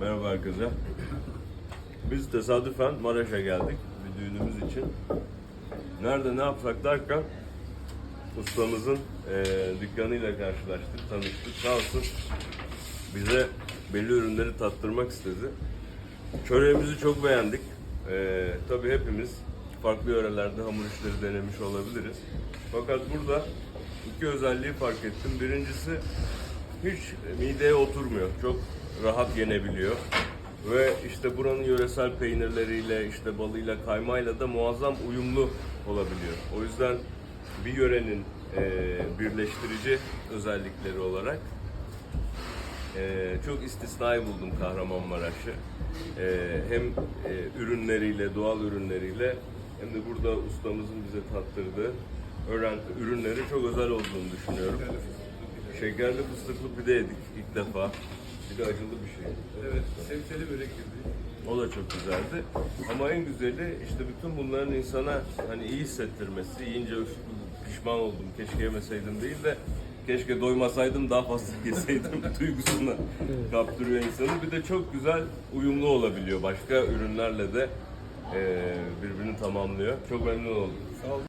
Merhaba herkese. Biz tesadüfen Maraş'a geldik bir düğünümüz için. Nerede ne yapsak derken ustamızın eee dükkanıyla karşılaştık, tanıştık. Sağ olsun bize belli ürünleri tattırmak istedi. Çöreğimizi çok beğendik. Eee tabii hepimiz farklı yörelerde hamur işleri denemiş olabiliriz. Fakat burada iki özelliği fark ettim. Birincisi hiç mideye oturmuyor. Çok rahat yenebiliyor. Ve işte buranın yöresel peynirleriyle, işte balıyla, kaymayla da muazzam uyumlu olabiliyor. O yüzden bir yörenin eee, birleştirici özellikleri olarak ee, çok istisnai buldum Kahramanmaraş'ı. Ee, hem e, ürünleriyle, doğal ürünleriyle hem de burada ustamızın bize tattırdığı öğren, ürünleri çok özel olduğunu düşünüyorum. Şekerli fıstıklı pide yedik ilk defa. Bir de acılı bir şey. Evet, sebzeli börek gibi. O da çok güzeldi. Ama en güzeli işte bütün bunların insana hani iyi hissettirmesi. Yiyince "Üf, pişman oldum keşke yemeseydim değil de keşke doymasaydım daha fazla yeseydim duygusuna kaptırıyor insanı. Bir de çok güzel uyumlu olabiliyor. Başka ürünlerle de eee, birbirini tamamlıyor. Çok memnun oldum. Sağ olun.